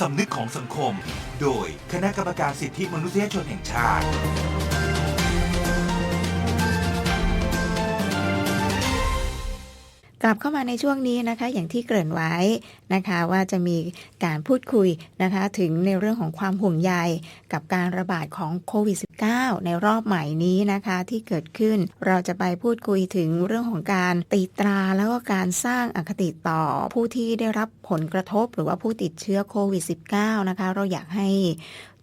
สำนึกของสังคม โดยคณะกรรมการสิทธิมนุษยชนแห่งชาติ ลับเข้ามาในช่วงนี้นะคะ อย่างที่เกริ่นไว้นะคะว่าจะมีการพูดคุยนะคะถึงในเรื่องของความห่วงใยกับการระบาดของโควิด -19 ในรอบใหม่นี้นะคะที่เกิดขึ้นเราจะไปพูดคุยถึงเรื่องของการตีตราแล้วก็การสร้างอคติต่อผู้ที่ได้รับผลกระทบ หรือว่าผู้ติดเชื้อโควิด -19 นะคะเราอยากให้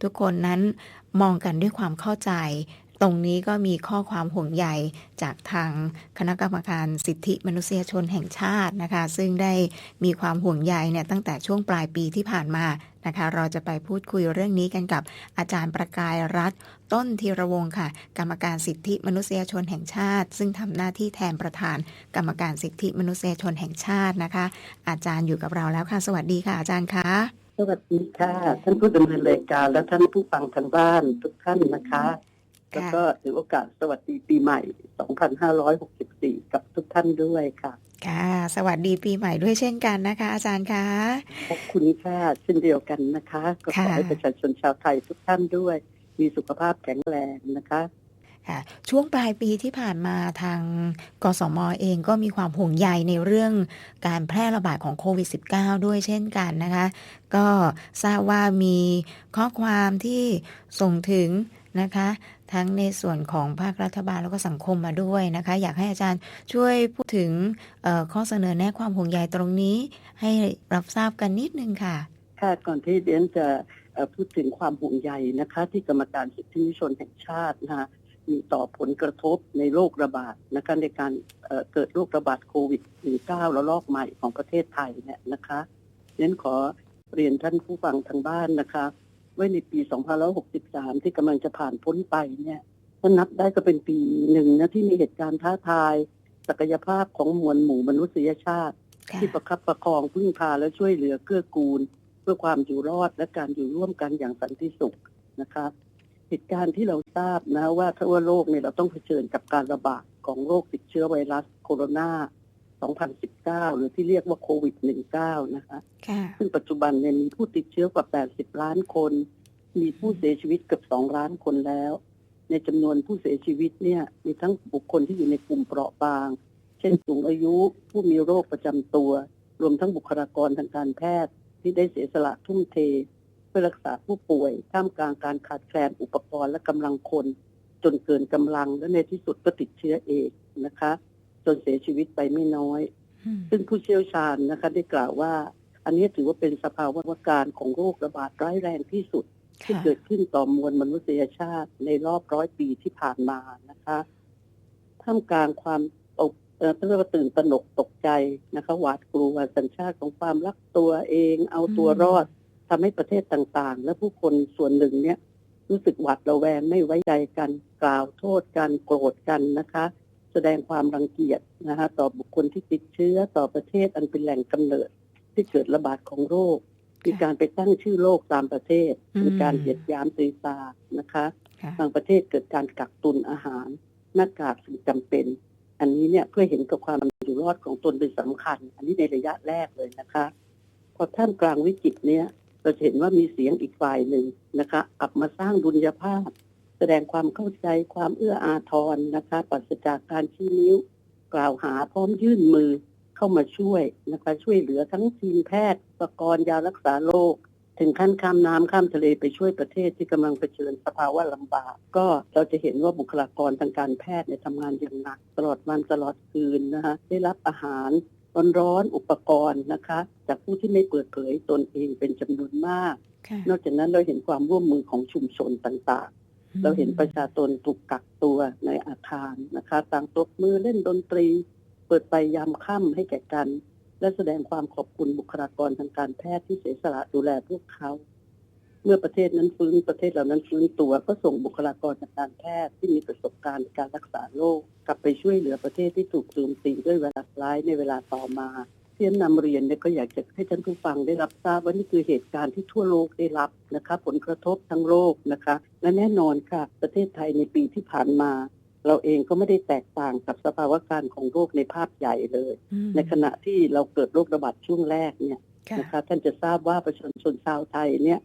ทุกคนนั้นมองกันด้วยความเข้าใจ ตรงนี้ก็มีข้อความห่วงใยจากทางคณะกรรมการสิทธิมนุษยชนแห่งชาตินะคะ ซึ่งได้มีความห่วงใยเนี่ยตั้งแต่ช่วงปลายปีที่ผ่านมานะคะ เราจะไปพูดคุยเรื่องนี้กันกับอาจารย์ประกายรัฐ ต้นธีรวงค่ะ กรรมการสิทธิมนุษยชนแห่งชาติ ซึ่งทำหน้าที่แทนประธาน กรรมการสิทธิมนุษยชนแห่งชาตินะคะ อาจารย์อยู่กับเราแล้วค่ะ สวัสดีค่ะ อาจารย์คะสวัสดีค่ะ ท่านผู้ดำเนินรายการและท่านผู้ฟังทางบ้านทุกท่านนะคะ แล้วก็ถือโอกาสสวัสดีปีใหม่ 2564 กับทุกท่านด้วยค่ะ ค่ะ สวัสดีปีใหม่ด้วยเช่นกันนะคะ อาจารย์คะขอบคุณค่ะเช่นเดียวกันนะคะ ก็ขอค่ะให้ประชาชนชาวไทยทุกท่านด้วย มีสุขภาพแข็งแรงนะคะค่ะช่วงปลายปีที่ผ่านมาทางกสมเองก็มีความห่วงใยในเรื่องการแพร่ระบาดของโควิด -19 ด้วยเช่นกันนะคะ ก็ทราบว่ามีข้อความที่ส่งถึงนะคะ ทั้งในส่วนของภาครัฐบาลแล้วก็สังคมมาด้วยนะคะ อยากให้อาจารย์ช่วยพูดถึงข้อเสนอแนะความห่วงใยตรงนี้ ให้รับทราบกันนิดนึงค่ะค่ะก่อนที่เดนจะพูดถึงความห่วงใยนะคะ ที่กรรมการสิทธิมนุษยชนแห่งชาตินะคะมีต่อผลกระทบในโรคระบาดนะคะในการเกิดโรคระบาดโควิด -19 ระลอกใหม่ของประเทศไทยเนี่ยนะคะเดียนขอเรียนท่านผู้ฟังทางบ้านนะคะ ว่าในปี 2563 ที่กำลังจะผ่านพ้นไปเนี่ยถ้านับได้ก็เป็นปีหนึ่งนะที่มีเหตุการณ์ท้าทาย ศักยภาพของมวลหมู่มนุษยชาติค่ะที่ประคับประคองพึ่งพาและช่วยเหลือเกื้อกูล เพื่อความอยู่รอดและการอยู่ร่วมกันอย่างสันติสุขนะคะเหตุการณ์ที่เราทราบนะว่าทั่วโลกเนี่ยเราต้องเผชิญกับการระบาดของโรคติดเชื้อไวรัสโคโรนา 2019 หรือที่เรียกว่าโควิด -19 นะคะค่ะซึ่งปัจจุบันเนี่ยมีผู้ติดเชื้อกว่า 80 ล้านคน มีผู้เสียชีวิตเกือบ 2 ล้านคนแล้ว ในจำนวนผู้เสียชีวิตเนี่ย มีทั้งบุคคลที่อยู่ในกลุ่มเปราะบาง เช่นสูงอายุ ผู้มีโรคประจำตัว รวมทั้งบุคลากรทางการแพทย์ ที่ได้เสียสละทุ่มเท เพื่อรักษาผู้ป่วย ท่ามกลางการขาดแคลนอุปกรณ์และกำลังคน จนเกินกำลังและในที่สุดก็ติดเชื้อเอดส์นะคะ จนเสียชีวิตไปไม่น้อยอืมซึ่งผู้เชี่ยวชาญนะคะ ได้กล่าวว่า อันนี้ถือว่าเป็นสภาวะการของโรคระบาดร้ายแรงที่สุด ที่ค่ะเกิดขึ้นต่อมวลมนุษยชาติในรอบร้อยปีที่ผ่านมานะคะท่ามกลางความตกเอ่อเรียกว่าตื่นตระหนกตกใจนะคะหวาดกลัวสัญชาติของความรักตัวเอง เอาตัวรอดทำให้ประเทศต่างๆ และผู้คนส่วนหนึ่งเนี่ย รู้สึกหวาดระแวงไม่ไว้ใจกันกล่าวโทษกันโกรธกันนะคะ แสดงความรังเกียจนะคะต่อบุคคลที่ติดเชื้อต่อประเทศอันเป็นแหล่งกำเนิดที่เกิดระบาดของโรคมีการไปตั้งชื่อโรคตามประเทศอืมมีการเหยียดหยามตีตานะคะค่ะบางประเทศเกิดการกักตุนอาหารหน้ากากสิ่งจำเป็น อันนี้เนี่ยเพื่อเห็นกับความอยู่รอดของตนเป็นสำคัญ อันนี้ในระยะแรกเลยนะคะพอท่ามกลางวิกฤตเนี้ยเราจะเห็นว่ามีเสียงอีกฝ่ายหนึ่งนะคะกลับมาสร้างดุลยภาพแส ดงความเข้าใจความเอื้ออาทรนะคะปราศจากการชี้นิ้ว กล่าวหาพร้อมยื่นมือเข้ามาช่วยนะคะช่วยเหลือทั้งทีมแพทย์อุปกรณ์ยารักษาโรคถึงขั้นข้ามน้ำข้ามทะเลไปช่วยประเทศที่กำลังเผชิญสภาวะลำบาก ก็เราจะเห็นว่าบุคลากรทางการแพทย์เนี่ยทำงานอย่างหนัก ตลอดวันตลอดคืนนะคะได้รับอาหารร้อนๆอุปกรณ์นะคะ จากผู้ที่ไม่เปิดเผยตนเองเป็นจำนวนมากค่ะนอกจากนั้นเราเห็นความร่วมมือของชุมชนต่างๆ เราเห็นประชาชนถูกกักตัวในอาคารนะคะต่างตบมือเล่นดนตรี เปิดไฟยามค่ำให้แก่กัน และแสดงความขอบคุณบุคลากรทางการแพทย์ที่เสียสละดูแลพวกเขา เมื่อประเทศนั้นฟื้นประเทศเหล่านั้นฟื้นตัวก็ส่งบุคลากรทางการแพทย์ที่มีประสบการณ์การรักษาโรคกลับไปช่วยเหลือประเทศที่ถูกโจมตีด้วยไวรัสร้ายในเวลาต่อมา ที่นำเรียนเนี่ยก็อยากจะให้ท่านผู้ฟังได้รับทราบว่านี่คือเหตุการณ์ที่ทั่วโลกได้รับนะคะผลกระทบทั้งโลกนะคะ และแน่นอนค่ะ ประเทศไทยในปีที่ผ่านมา เราเองก็ไม่ได้แตกต่างกับสภาวะการของโรคในภาพใหญ่เลยอืมในขณะที่เราเกิดโรคระบาดช่วงแรกเนี่ยค่ะนะคะท่านจะทราบว่าประชาชนชาวไทยเนี่ย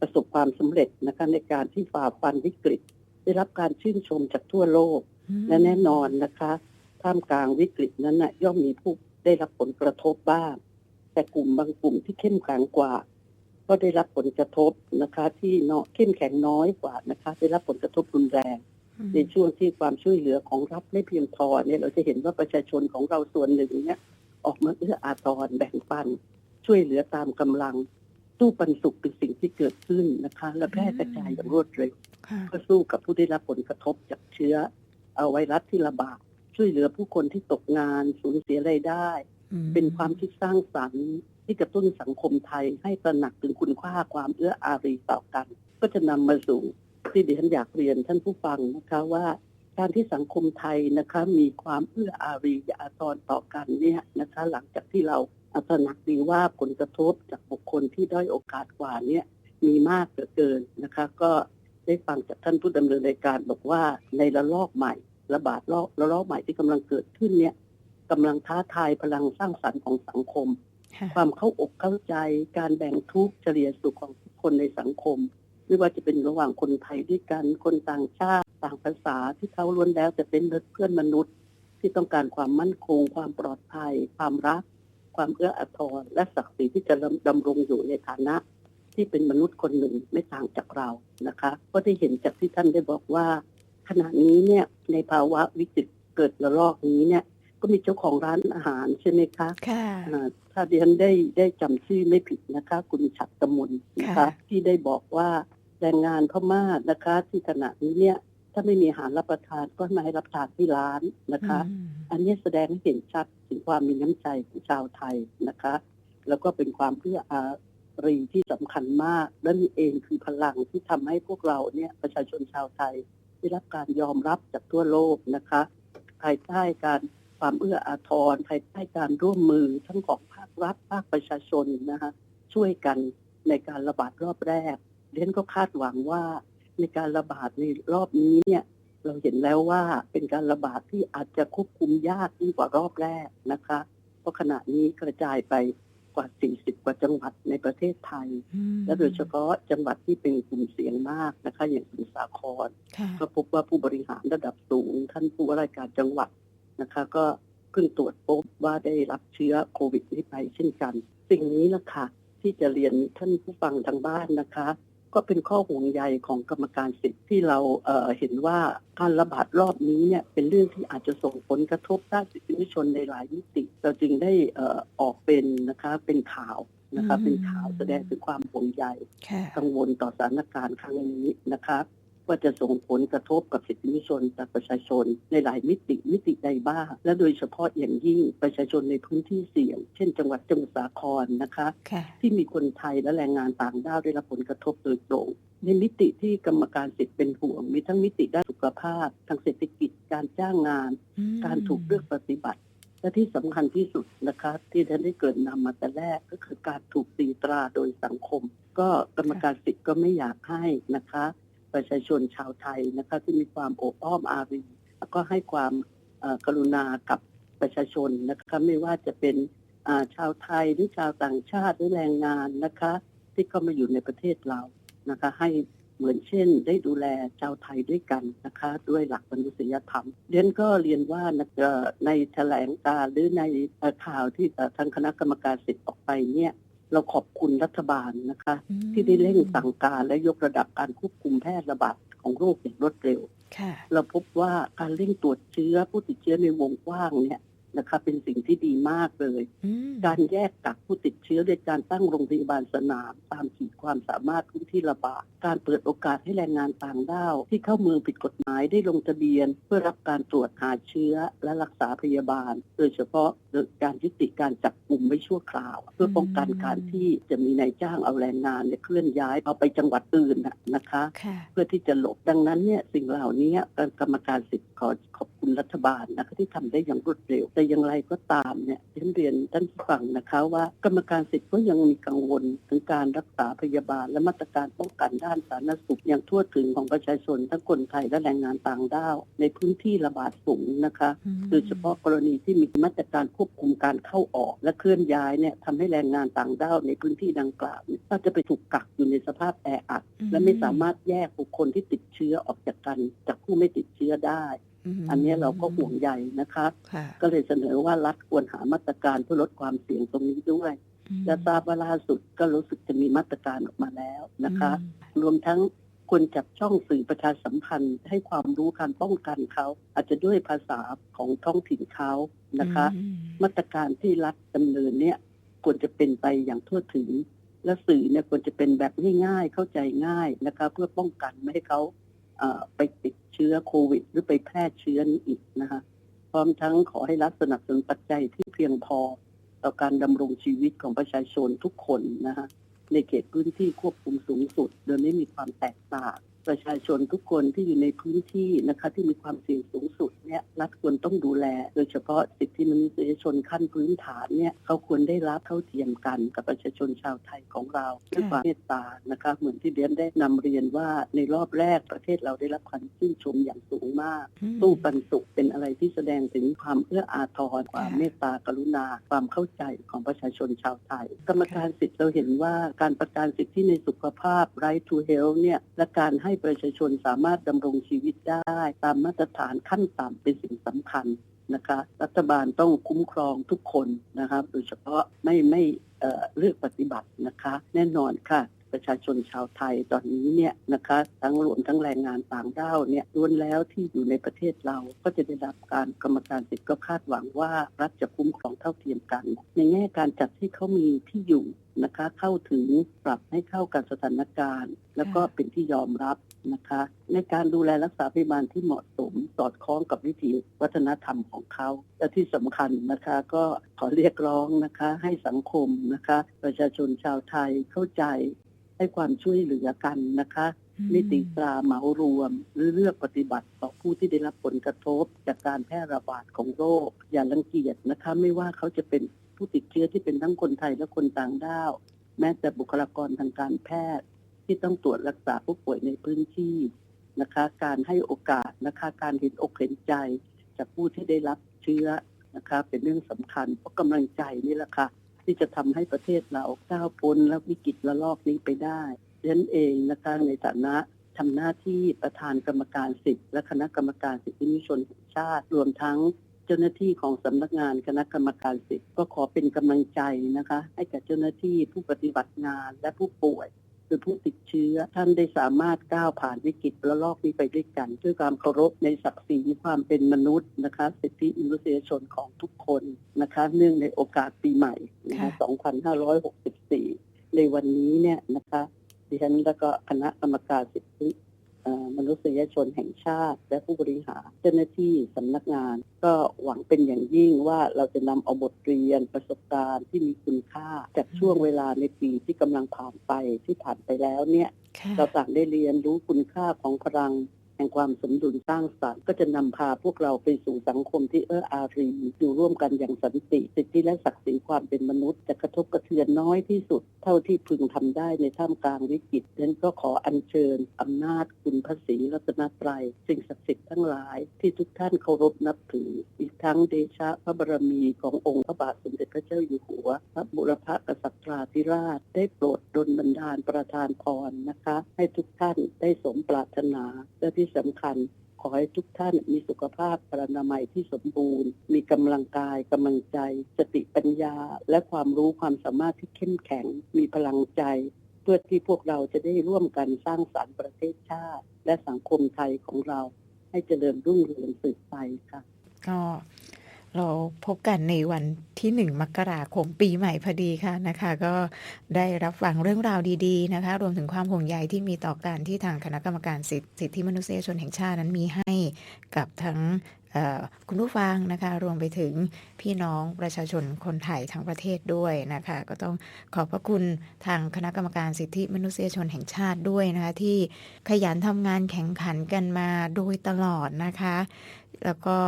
ประสบความสำเร็จนะคะในการที่ฝ่าฟันวิกฤต ได้รับการชื่นชมจากทั่วโลกและแน่นอนนะคะท่ามกลางวิกฤตนั้นนะย่อมมีผู้ ได้รับผลกระทบบ้าง แต่กลุ่มบางกลุ่มที่เข้มแข็งกว่า ก็ได้รับผลกระทบนะคะ ที่เนาะเข้มแข็งน้อยกว่านะคะ ได้รับผลกระทบรุนแรงอืมในช่วงที่ความช่วยเหลือของรัฐไม่เพียงพอเนี่ยเราจะเห็นว่าประชาชนของเราส่วนหนึ่งเนี่ยออกมาเอื้ออาทรแบ่งปัน ช่วยเหลือตามกำลังตู้ปันสุขเป็นสิ่งที่เกิดขึ้นนะคะ และแพร่กระจายอย่างรวดเร็วค่ะก็สู้กับผู้ได้รับผลกระทบจากเชื้อเอาไวรัสที่ระบาด ช่วยเหลือผู้คนที่ตกงานสูญเสียรายได้อืมเป็นความคิดสร้างสรรค์ที่กระตุ้นสังคมไทยให้ตระหนักถึงคุณค่าความเอื้ออารีต่อกัน ก็จะนำมาสู่ที่ดิฉันอยากเรียนท่านผู้ฟังนะคะว่าการที่สังคมไทยนะคะมีความเอื้ออารีอาทรต่อกันเนี่ยนะคะ หลังจากที่เราตระหนักดีว่าผลกระทบจากบุคคลที่ด้อยโอกาสกว่าเนี่ยมีมากเหลือเกินนะคะ ก็ได้ฟังจากท่านผู้ดำเนินรายการบอกว่าในระลอกใหม่ ระบาดรอบระลอกใหม่ที่กำลังเกิดขึ้นเนี่ยกำลังท้าทายพลังสร้างสรรค์ของสังคมค่ะความเข้าอกเข้าใจการแบ่งทุกข์เฉลี่ยสุขของทุกคนในสังคม ไม่ว่าจะเป็นระหว่างคนไทยด้วยกันคนต่างชาติต่างภาษาที่เขาล้วนแล้วจะเป็นเพื่อนมนุษย์ ที่ต้องการความมั่นคง ความปลอดภัย ความรัก ความเอื้ออาทรและศักดิ์ศรีที่จะดำรงอยู่ในฐานะ ที่เป็นมนุษย์คนหนึ่งไม่ต่างจากเรานะคะ ก็ได้เห็นจากที่ท่านได้บอกว่า ขณะนี้เนี่ยในภาวะวิกฤตเกิดระลอกนี้เนี่ย ก็มีเจ้าของร้านอาหารใช่ไหมคะค่ะอ่าถ้าดิฉันได้ได้จำชื่อไม่ผิดนะคะ คุณฉัตรกมลนะคะค่ะที่ได้บอกว่าแรงงานพม่านะคะ ที่ขณะนี้เนี่ย ถ้าไม่มีอาหารรับประทานก็ให้มาให้รับประทานที่ร้านนะคะอืมอันนี้แสดงให้เห็นชัดถึงความมีน้ำใจของชาวไทยนะคะ แล้วก็เป็นความเพื่ออารีที่สำคัญมากและนี่เองคือพลังที่ทำให้พวกเราเนี่ยประชาชนชาวไทย ได้รับการยอมรับจากทั่วโลกนะคะ ภายใต้การความเอื้ออาทรภายใต้การร่วมมือทั้งของภาครัฐภาคประชาชนนะคะช่วยกันในการระบาดรอบแรกเรนก็คาดหวังว่าในการระบาดในรอบนี้เนี่ยเราเห็นแล้วว่าเป็นการระบาดที่อาจจะควบคุมยากยิ่งกว่ารอบแรกนะคะ เพราะขณะนี้กระจายไป กว่า 40 กว่าจังหวัดในประเทศไทยอืมและโดยเฉพาะจังหวัดที่เป็นกลุ่มเสี่ยงมากนะคะอย่างสมุทรสาครค่ะก็พบว่าผู้บริหารระดับสูง ท่านผู้ว่าราชการจังหวัดนะคะ ก็เพิ่งตรวจพบว่าได้รับเชื้อโควิดนี้ไปเช่นกัน สิ่งนี้ละค่ะที่จะเรียนท่านผู้ฟังทางบ้านนะคะ ก็เป็นข้อห่วงใยของกรรมการสิทธิ์ที่เราเอ่อเห็นว่าการระบาดรอบนี้เนี่ยเป็นเรื่องที่อาจจะส่งผลกระทบด้านสิทธิมนุษยชนในหลายมิติ เราจึงได้เอ่อออกเป็นนะคะเป็นข่าวนะคะอืมเป็นข่าวแสดงถึงความห่วงใยค่ะกังวลต่อสถานการณ์ครั้งนี้นะคะ ว่าจะส่งผลกระทบกับสิทธิมนุษยชนจากประชาชน ในหลายมิติมิติใดบ้าง และโดยเฉพาะอย่างยิ่งประชาชนในพื้นที่เสี่ยง เช่น จังหวัดสมุทรสาครนะคะค่ะที่มีคนไทยและแรงงานต่างด้าวได้รับผลกระทบโดยตรงในมิติที่กรรมการสิทธิ์เป็นห่วง มีทั้งมิติด้านสุขภาพ ทางเศรษฐกิจการจ้างงานอืมการถูกเลือกปฏิบัติและที่สำคัญที่สุดนะคะ ที่ท่านได้เกริดนำมาแต่แรกก็คือการถูกตีตราโดยสังคม ก็กรรมการสิทธิ์ก็ไม่อยากให้นะคะ ประชาชนชาวไทยนะคะที่มีความโอบอ้อมอารีแล้วก็ให้ความกรุณากับประชาชนนะคะไม่ว่าจะเป็นชาวไทยหรือชาวต่างชาติหรือแรงงานนะคะ ที่เข้ามาอยู่ในประเทศเรานะคะ ให้เหมือนเช่น ได้ดูแลชาวไทยด้วยกันนะคะ ด้วยหลักมนุษยธรรมเรียนก็เรียนว่าในแถลงการ์หรือในข่าวที่ทางคณะกรรมการสิทธิ์ออกไปเนี่ย เราขอบคุณรัฐบาลนะคะอืมที่ได้เร่งสั่งการและยกระดับการควบคุมแพร่ระบาดของโรคอย่างรวดเร็วค่ะเราพบว่าการเร่งตรวจเชื้อผู้ติดเชื้อในวงกว้างเนี่ยนะคะเป็นสิ่งที่ดีมากเลยอืมการแยกกักผู้ติดเชื้อโดยการตั้งโรงพยาบาลสนาม ตามขีดความสามารถพื้นที่ระบาด การเปิดโอกาสให้แรงงานต่างด้าวที่เข้าเมืองผิดกฎหมายได้ลงทะเบียน เพื่อรับการตรวจหาเชื้อและรักษาพยาบาล โดยเฉพาะโดย การยุติการจับกลุ่มไว้ชั่วคราว เพื่อป้องกันการที่จะมีนายจ้างเอาแรงงานเนี่ยเคลื่อนย้ายเอาไปจังหวัดอื่นน่ะนะคะค่ะเพื่อที่จะหลบดังนั้นเนี่ยสิ่งเหล่านี้กรรมการสิทธิ์ขอขอบคุณรัฐบาลนะคะที่ทำได้อย่างรวดเร็ว แต่อย่างไรก็ตามเนี่ยฉันเรียนท่านผู้ฟังนะคะว่ากรรมการสิทธิ์ก็ยังมีกังวลถึงการรักษาพยาบาล และมาตรการป้องกันด้านสาธารณสุขอย่างทั่วถึงของประชาชนทั้งคนไทยและแรงงานต่างด้าวในพื้นที่ระบาดสูงนะคะอืมโดยเฉพาะกรณีที่มีมาตรการควบควบคุมการเข้าออกและเคลื่อนย้ายเนี่ยทำให้แรงงานต่างด้าวในพื้นที่ดังกล่าวเนี่ยก็จะไปถูกกักอยู่ในสภาพแออัดอืมและไม่สามารถแยกบุคคลที่ติดเชื้อออกจากกัน จากผู้ไม่ติดเชื้อได้มอันนี้เราก็ห่วงใยนะคะค่ะก็เลยเสนอว่ารัฐควรหามาตรการเพื่อลดความเสี่ยงตรงนี้ด้วยอืมและทราบว่าล่าสุดก็รู้สึกจะมีมาตรการออกมาแล้วนะคะอืมรวมทั้ง ควรจับช่องสื่อประชาสัมพันธ์ ให้ความรู้การป้องกันเขา อาจจะด้วยภาษาของท้องถิ่นเขานะคะอืมมาตรการที่รัฐดำเนินเนี่ยควรจะเป็นไปอย่างทั่วถึง และสื่อเนี่ยควรจะเป็นแบบง่ายๆ เข้าใจง่ายนะคะเพื่อป้องกันไม่ให้เขาเอ่อไปติดเชื้อโควิด หรือไปแพร่เชื้อนี้อีกนะคะพร้อมทั้งขอให้รัฐสนับสนุนปัจจัยที่เพียงพอ ต่อการดำรงชีวิตของประชาชนทุกคนนะคะ ในเขตพื้นที่ควบคุมสูงสุด โดยไม่มีความแตกต่าง ประชาชนทุกคนที่อยู่ในพื้นที่นะคะที่มีความเสี่ยงสูงสุดเนี่ยรัฐควรต้องดูแล โดยเฉพาะสิทธิมนุษยชนขั้นพื้นฐานเนี่ยเขาควรได้รับเท่าเทียมกันกับประชาชนชาวไทยของเราด้วยความเมตตานะคะเหมือนที่เรียนได้นำเรียนว่าในรอบแรกประเทศเราได้รับความชื่นชมอย่างสูงมากอืมตู้ปันสุขเป็นอะไรที่แสดงถึงความเอื้ออาทรความเมตตากรุณา ความเข้าใจของประชาชนชาวไทย กรรมการสิทธิ์เราเห็นว่าการประกันสิทธิในสุขภาพ right to health เนี่ยและการให้ประชาชนสามารถดำรงชีวิตได้ ตามมาตรฐานขั้นต่ำเป็นสิ่งสำคัญนะคะรัฐบาลต้องคุ้มครองทุกคนนะครับ โดยเฉพาะไม่ไม่เเลือกปฏิบัตินะคะ แน่นอนค่ะ ประชาชนชาวไทยตอนนี้เนี่ยนะคะทั้งรวมทั้งแรงงานต่างด้าวเนี่ยล้วนแล้วที่อยู่ในประเทศเราก็จะได้รับการกรรมการสิทธิ์ก็คาดหวังว่ารัฐจะคุ้มครองเท่าเทียมกัน ในแง่การจัดให้เขามีที่อยู่นะคะเข้าถึงปรับให้เข้ากับสถานการณ์ แล้วก็เป็นที่ยอมรับนะคะ ในการดูแลรักษาพยาบาลที่เหมาะสมสอดคล้องกับวิถีวัฒนธรรมของเขา และที่สำคัญนะคะก็ขอเรียกร้องนะคะให้สังคมนะคะ ประชาชนชาวไทยเข้าใจ ให้ความช่วยเหลือกันนะคะไม่ตีตราเหมารวม หรือเลือกปฏิบัติต่อผู้ที่ได้รับผลกระทบ จากการแพร่ระบาดของโรค อย่ารังเกียจนะคะ ไม่ว่าเขาจะเป็นผู้ติดเชื้อที่เป็นทั้งคนไทยและคนต่างด้าว แม้แต่บุคลากรทางการแพทย์ ที่ต้องตรวจรักษาผู้ป่วยในพื้นที่นะคะ การให้โอกาสนะคะการเห็นอกเห็นใจ จากผู้ที่ได้รับเชื้อนะคะ เป็นเรื่องสำคัญเพราะกำลังใจนี่แหละค่ะ ที่จะทำให้ประเทศเราก้าวพ้นและวิกฤตระลอกนี้ไปได้ดังนั้นเองนะคะในฐานะทำหน้าที่ประธานกรรมการสิทธิและคณะกรรมการสิทธิมนุษยชนแห่งชาติ รวมทั้งเจ้าหน้าที่ของสำนักงานคณะกรรมการสิทธิ์ก็ขอเป็นกำลังใจนะคะ ให้กับเจ้าหน้าที่ผู้ปฏิบัติงานและผู้ป่วย หรือผู้ติดเชื้อท่านได้สามารถก้าวผ่านวิกฤตระลอกนี้ไปด้วยกัน ด้วยความเคารพในศักดิ์ศรีความเป็นมนุษย์นะคะสิทธิมนุษยชนของทุกคนนะคะ เนื่องในโอกาสปีใหม่นะคะค่ะ2564 ในวันนี้เนี่ยนะคะดิฉันแล้วก็คณะกรรมการสิทธิเอ่อ มนุษยชนแห่งชาติ และผู้บริหารเจ้าหน้าที่สำนักงาน ก็หวังเป็นอย่างยิ่งว่าเราจะนำเอาบทเรียนประสบการณ์ที่มีคุณค่า จากช่วงเวลาในปีที่กำลังผ่านไปที่ผ่านไปแล้วเนี่ยค่ะเราต่างได้เรียนรู้คุณค่าของพลัง แห่งความสมดุลสร้างสรรค์ก็จะนำพาพวกเราไปสู่สังคมที่เอื้ออารีอยู่ร่วมกันอย่างสันติสิทธิและศักดิ์ศรีความเป็นมนุษย์จะกระทบกระเทือนน้อยที่สุด เท่าที่พึงทำได้ในท่ามกลางวิกฤตดังนั้นก็ขออัญเชิญอำนาจคุณพระศรีรัตนตรัยสิ่งศักดิ์สิทธิ์ทั้งหลาย ที่ทุกท่านเคารพนับถือ อีกทั้งเดชะพระบารมีขององค์พระบาทสมเด็จพระเจ้าอยู่หัว พระบุรพกษัตราธิราช ได้โปรดดลบันดาลประทานพรนะคะ ให้ทุกท่านได้สมปรารถนาและที่สำคัญ ขอให้ทุกท่านมีสุขภาพพรรณนามัยที่สมบูรณ์ มีกำลังกายกำลังใจ สติปัญญา และความรู้ความสามารถที่เข้มแข็ง มีพลังใจ เพื่อที่พวกเราจะได้ร่วมกันสร้างสรรค์ประเทศชาติ และสังคมไทยของเราให้เจริญรุ่งเรืองสืบไปค่ะก็ เราพบกันในวันที่หนึ่งมกราคมปีใหม่พอดีค่ะนะคะ ก็ได้รับฟังเรื่องราวดีๆนะคะ รวมถึงความห่วงใยที่มีต่อการที่ทางคณะกรรมการสิทธิมนุษยชนแห่งชาตินั้นมีให้กับทั้งคุณผู้ฟังนะคะ รวมไปถึงพี่น้องประชาชนคนไทยทั้งประเทศด้วยนะคะ ก็ต้องขอบพระคุณทางคณะกรรมการสิทธิมนุษยชนแห่งชาติด้วยนะคะ ที่ขยันทำงานแข่งขันกันมาโดยตลอดนะคะ แล้วก็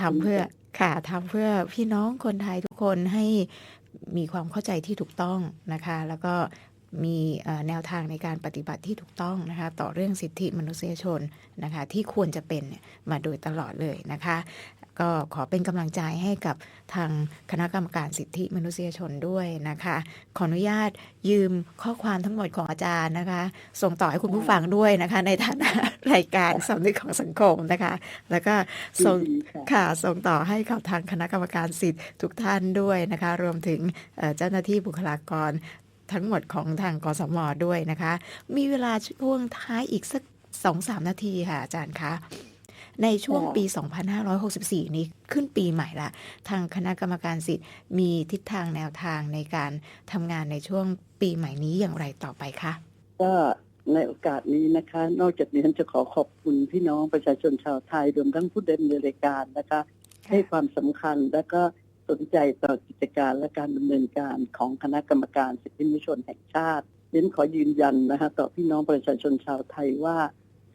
ทำเพื่อ ค่ะทำเพื่อพี่น้องคนไทยทุกคนให้มีความเข้าใจที่ถูกต้องนะคะ แล้วก็มีแนวทางในการปฏิบัติที่ถูกต้องนะคะ ต่อเรื่องสิทธิมนุษยชนนะคะ ที่ควรจะเป็นมาโดยตลอดเลยนะคะ ก็ขอเป็นกำลังใจให้กับทางคณะกรรมการสิทธิมนุษยชนด้วยนะคะ ขออนุญาตยืมข้อความทั้งหมดของอาจารย์นะคะ ส่งต่อให้คุณผู้ฟังด้วยนะคะ ในฐานะรายการสำนึกของสังคมนะคะ แล้วก็ส่งยินดีค่ะค่ะส่งต่อให้กับทางคณะกรรมการสิทธิ์ทุกท่านด้วยนะคะ รวมถึงเอ่อเจ้าหน้าที่บุคลากรทั้งหมดของทางกสมด้วยนะคะ มีเวลาช่วงท้ายอีกสักสองสามนาทีค่ะอาจารย์คะ ในช่วงค่ะปี 2564 นี้ขึ้นปีใหม่ละ ทางคณะกรรมการสิทธิ์มีทิศทางแนวทางในการทำงานในช่วงปีใหม่นี้อย่างไรต่อไปคะก็ในโอกาสนี้นะคะ นอกจากนี้ฉันจะขอขอบคุณพี่น้องประชาชนชาวไทยรวมทั้งผู้ดำเนินรายการนะคะ ให้ความสำคัญและก็สนใจต่อกิจการและการดำเนินการของคณะกรรมการสิทธิมนุษยชนแห่งชาติเรียนขอยืนยันนะคะต่อพี่น้องประชาชนชาวไทยว่า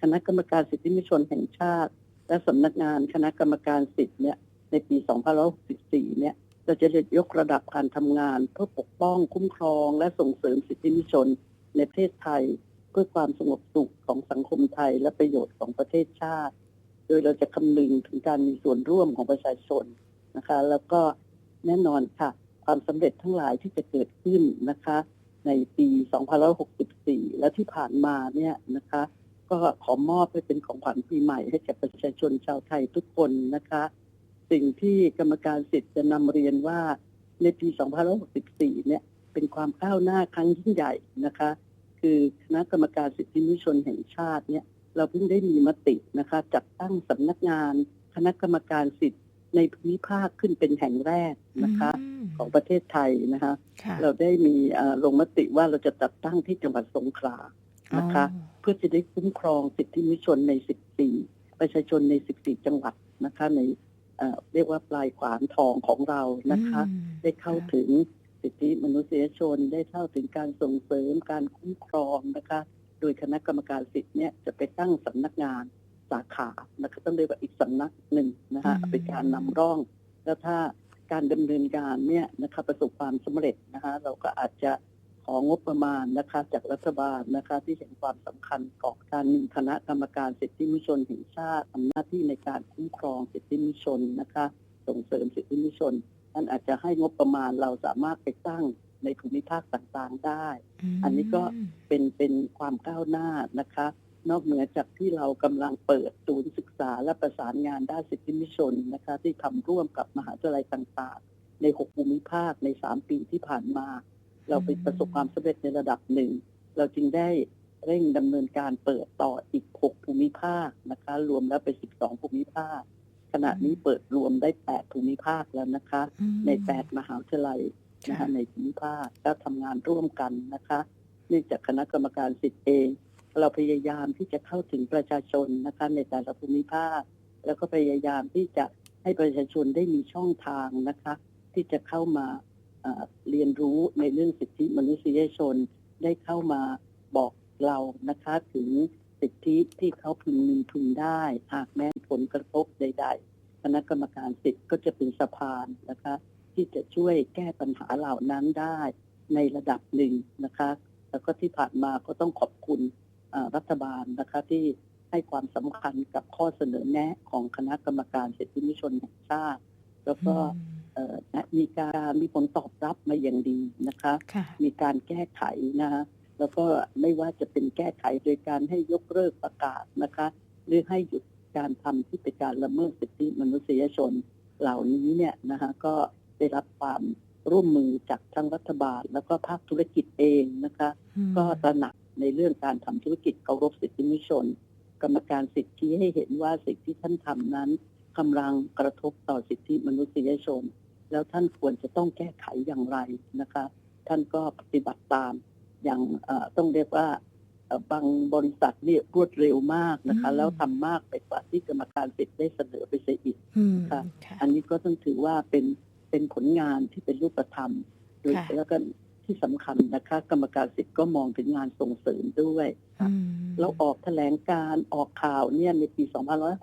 คณะกรรมการสิทธิมนุษยชนแห่งชาติ และสำนักงานคณะกรรมการสิทธิ์เนี่ยในปี 2564 เนี่ยเราจะยกระดับการทำงานเพื่อปกป้องคุ้มครอง และส่งเสริมสิทธิมนุษยชนในประเทศไทย เพื่อความสงบสุขของสังคมไทยและประโยชน์ของประเทศชาติ โดยเราจะคำนึงถึงการมีส่วนร่วมของประชาชนนะคะ แล้วก็แน่นอนค่ะ ความสำเร็จทั้งหลายที่จะเกิดขึ้นนะคะ ในปี 2564 และที่ผ่านมาเนี่ยนะคะ ก็ขอมอบให้เป็นของขวัญปีใหม่ให้แก่ประชาชนชาวไทยทุกคนนะคะ สิ่งที่กรรมการสิทธิ์จะนำเรียนว่าในปี 2564 เนี่ย เป็นความก้าวหน้าครั้งยิ่งใหญ่นะคะ คือคณะกรรมการสิทธิมนุษยชนแห่งชาติเนี่ย เราเพิ่งได้มีมตินะคะ จัดตั้งสำนักงานคณะกรรมการสิทธิ์ในภูมิภาคขึ้นเป็นแห่งแรกนะคะอืมของประเทศไทยนะคะค่ะเราได้มีเอ่อลงมติว่าเราจะจัดตั้งที่จังหวัดสงขลานะคะ เพื่อจะได้คุ้มครองสิทธิมนุษยชนใน 14 ประชาชนใน 14 จังหวัดนะคะในเอ่อเรียกว่าปลายขวานทองของเรานะคะอืมได้เข้าถึงสิทธิมนุษยชนได้เข้าถึงการส่งเสริมการคุ้มครองนะคะ โดยคณะกรรมการสิทธิ์เนี่ยจะไปตั้งสำนักงานสาขานะคะต้องเรียกว่าอีกสำนักหนึ่งนะคะเป็นการนำร่อง แล้วถ้าการดำเนินการเนี่ยนะคะประสบความสำเร็จนะคะเราก็อาจจะ ของบประมาณนะคะจากรัฐบาลนะคะที่เห็นความสำคัญของการมีคณะกรรมการสิทธิมนุษยชนแห่งชาติทำหน้าที่ในการคุ้มครองสิทธิมนุษยชนนะคะส่งเสริมสิทธิมนุษยชนนั่นอาจจะให้งบประมาณเราสามารถไปตั้งในภูมิภาคต่างๆได้มอันนี้ก็เป็นเป็นความก้าวหน้านะคะ นอกเหนือจากที่เรากำลังเปิดศูนย์ศึกษาและประสานงานด้านสิทธิมนุษยชนนะคะที่ทำร่วมกับมหาวิทยาลัยต่างๆ ใน 6 ภูมิภาคใน 3 ปีที่ผ่านมา เราไปประสบความสำเร็จในระดับหนึ่ง เราจึงได้เร่งดำเนินการเปิดต่ออีก 6 ภูมิภาคนะคะ รวมแล้วเป็น 12 ภูมิภาค ขณะนี้เปิดรวมได้ 8 ภูมิภาคแล้วนะคะอืมใน 8 มหาวิทยาลัยนะคะค่ะในภูมิภาคก็ทำงานร่วมกันนะคะเนื่องจากคณะกรรมการสิทธิ์เอง เราพยายามที่จะเข้าถึงประชาชนนะคะในแต่ละภูมิภาค แล้วก็พยายามที่จะให้ประชาชนได้มีช่องทางนะคะ ที่จะเข้ามา เรียนรู้ในเรื่องสิทธิมนุษยชนได้เข้ามาบอกเรานะคะถึงสิทธิที่เขาพึงมีพึงได้ หากแม้ผลกระทบใด ๆ คณะกรรมการสิทธิ์ก็จะเป็นสะพานนะคะ ที่จะช่วยแก้ปัญหาเหล่านั้นได้ในระดับหนึ่งนะคะ แล้วก็ที่ผ่านมาก็ต้องขอบคุณรัฐบาลนะคะที่ให้ความสำคัญกับข้อเสนอแนะของคณะกรรมการสิทธิมนุษยชนแห่งชาติ แล้วก็ มเอ่อมีการมีผลตอบรับมาอย่างดีนะคะค่ะมีการแก้ไขนะคะแล้วก็ไม่ว่าจะเป็นแก้ไขโดยการให้ยกเลิกประกาศนะคะ หรือให้หยุดการทำที่เป็นการละเมิดสิทธิมนุษยชนเหล่านี้เนี่ยนะคะก็ได้รับความร่วมมือจากทั้งรัฐบาล แล้วก็ภาคธุรกิจเองนะคะ ก็ตระหนักในเรื่องการทำธุรกิจเคารพสิทธิมนุษยชน กรรมการสิทธิให้เห็นว่าสิ่งที่ท่านทำนั้นกำลังกระทบต่อสิทธิมนุษยชน แล้วท่านควรจะต้องแก้ไขอย่างไรนะคะ ท่านก็ปฏิบัติตามอย่างเอ่อต้องเรียกว่าเอ่อบางบริษัทเนี่ยรวดเร็วมากนะคะอืมแล้วทำมากไปกว่าที่กรรมการสิทธิ์ได้เสนอไปเสียอีกอืมค่ะค่ะ อันนี้ก็ต้องถือว่าเป็นเป็นผลงานที่เป็นรูปธรรมโดยค่ะแล้วก็ที่สำคัญนะคะ กรรมการสิทธิ์ก็มองถึงงานส่งเสริมด้วยค่ะอืมเราออกแถลงการออกข่าวเนี่ยในปี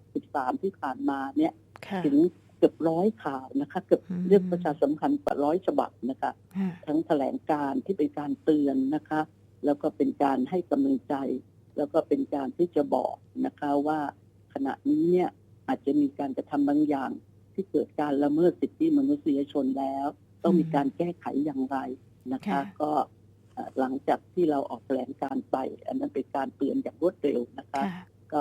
2513ที่ผ่านมาเนี่ยค่ะถึง เกือบร้อยข่าวนะคะเกือบอืมเรียกประชาสัมพันธ์กว่าร้อยฉบับนะคะค่ะทั้งแถลงการที่เป็นการเตือนนะคะ แล้วก็เป็นการให้กำลังใจ แล้วก็เป็นการที่จะบอกนะคะว่าขณะนี้เนี่ยอาจจะมีการกระทำบางอย่างที่ที่เกิดการละเมิดสิทธิมนุษยชนแล้ว ต้องมีการแก้ไขอย่างไรนะคะค่ะก็เอ่อหลังจากที่เราออกแถลงการณ์ไป อันนั้นเป็นการเตือนอย่างรวดเร็วนะคะค่ะก็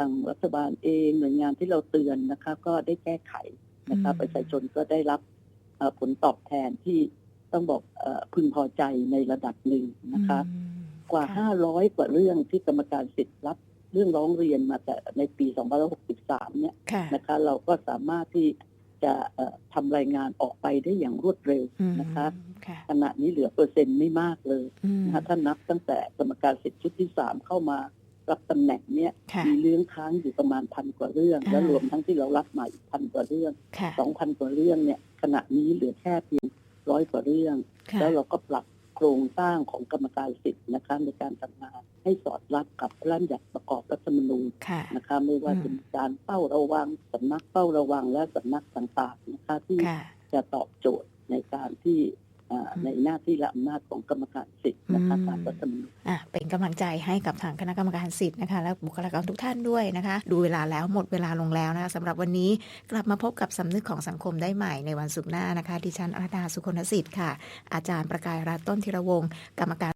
ทางรัฐบาลเองหน่วยงานที่เราเตือนนะคะ ก็ได้แก้ไขนะคะอืมประชาชนก็ได้รับเอ่อผลตอบแทนที่ต้องบอกเออพึงพอใจในระดับหนึ่งนะคะอืมกว่าค่ะ500 กว่าเรื่องที่กรรมการสิทธิ์รับเรื่องร้องเรียนมาแต่ในปี 2563 เนี่ยค่ะนะคะ เราก็สามารถที่จะเอ่อทำรายงานออกไปได้อย่างรวดเร็วอืมนะคะค่ะขณะนี้เหลือเปอร์เซ็นต์ไม่มากเลยอืมนะคะถ้านับตั้งแต่กรรมการสิทธิ์ชุดที่ 3 เข้ามา รับตำแหน่งเนี่ยค่ะมีเรื่องค้างอยู่ประมาณพันกว่าเรื่องอ่าและรวมทั้งที่เรารับมาอีกพันกว่าเรื่องค่ะสองพันกว่าเรื่องเนี่ยขณะนี้เหลือแค่เพียงร้อยกว่าเรื่องค่ะแล้วเราก็ปรับโครงสร้างของกรรมการสิทธิ์นะคะในการทำงานให้สอดรับกับพระราชบัญญัติประกอบรัฐธรรมนูญค่ะนะคะไม่ว่าอืมจะมีการเฝ้าระวังสำนักเฝ้าระวังและสำนักต่างๆนะคะที่ค่ะจะตอบโจทย์ในการที่อ่าอืม ในหน้าที่และอำนาจของกรรมการสิทธิ์นะคะอืมตามรัฐธรรมนูญอะเป็นกำลังใจให้กับทางคณะกรรมการสิทธิ์นะคะและบุคลากรทุกท่านด้วยนะคะ ดูเวลาแล้วหมดเวลาลงแล้วนะคะสำหรับวันนี้กลับมาพบกับสำนึกของสังคมได้ใหม่ในวันศุกร์หน้านะคะดิฉันอาดาสุคนสิทธิ์ค่ะ อาจารย์ประกายรัตน์ต้นธีรวงศ์กรรมการ